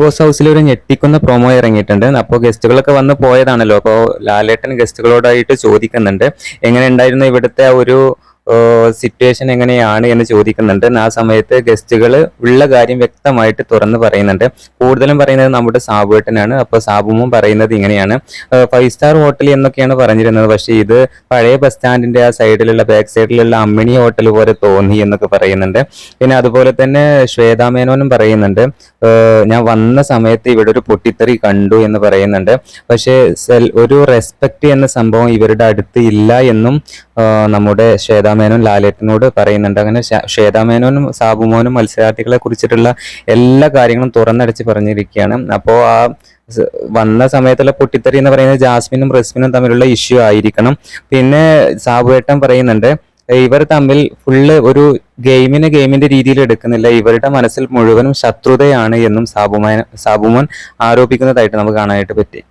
Boss ഹൗസിൽ ഒരു ഞെട്ടിക്കുന്ന പ്രൊമോ ഇറങ്ങിയിട്ടുണ്ട്. അപ്പോൾ ഗസ്റ്റുകളൊക്കെ വന്ന് പോയതാണല്ലോ. അപ്പോൾ ലാലേട്ടൻ ഗസ്റ്റുകളോടായിട്ട് ചോദിക്കുന്നുണ്ട്. എങ്ങനെ ഉണ്ടായിരുന്നു ഇവിടുത്തെ ഒരു സിറ്റുവേഷൻ എങ്ങനെയാണ് എന്ന് ചോദിക്കുന്നുണ്ട്. ആ സമയത്ത് ഗസ്റ്റുകൾ ഉള്ള കാര്യം വ്യക്തമായിട്ട് തുറന്ന് പറയുന്നുണ്ട്. കൂടുതലും പറയുന്നത് നമ്മുടെ സാബുവേട്ടനാണ് അപ്പോൾ സാബുമും പറയുന്നത് ഇങ്ങനെയാണ്. ഫൈവ് സ്റ്റാർ ഹോട്ടൽ എന്നൊക്കെയാണ് പറഞ്ഞിരുന്നത്. പക്ഷേ ഇത് പഴയ ബസ് സ്റ്റാൻഡിന്റെ ആ സൈഡിലുള്ള ബാക്ക് സൈഡിലുള്ള അമ്മിണി ഹോട്ടൽ പോലെ തോന്നി എന്നൊക്കെ പറയുന്നുണ്ട്. പിന്നെ അതുപോലെ തന്നെ ശ്വേതാ മേനോനും പറയുന്നുണ്ട്. ഞാൻ വന്ന സമയത്ത് ഇവിടെ ഒരു പൊട്ടിത്തെറി കണ്ടു എന്ന് പറയുന്നുണ്ട്. പക്ഷേ ഒരു റെസ്പെക്ട് എന്ന സംഭവം ഇവരുടെ അടുത്ത് ഇല്ല എന്നും നമ്മുടെ ശ്വേതാമേനോൻ ലാലേട്ടനോട് പറയുന്നുണ്ട്. അങ്ങനെ ശ്വേതാമേനോനും സാബുമോനും മത്സരാർത്ഥികളെ കുറിച്ചിട്ടുള്ള എല്ലാ കാര്യങ്ങളും തുറന്നടിച്ച് പറഞ്ഞിരിക്കുകയാണ്. അപ്പോൾ ആ വന്ന സമയത്തുള്ള പൊട്ടിത്തെറി എന്ന് പറയുന്നത് ജാസ്മിനും റസ്മിനും തമ്മിലുള്ള ഇഷ്യൂ ആയിരിക്കണം. പിന്നെ സാബുവേട്ടൻ പറയുന്നുണ്ട് ഇവർ തമ്മിൽ ഫുള്ള് ഒരു ഗെയിമിനെ ഗെയിമിന്റെ രീതിയിൽ എടുക്കുന്നില്ല. ഇവരുടെ മനസ്സിൽ മുഴുവനും ശത്രുതയാണ് എന്നും സാബുമാൻ സാബുമോൻ ആരോപിക്കുന്നതായിട്ട് നമുക്ക് കാണാനായിട്ട് പറ്റി.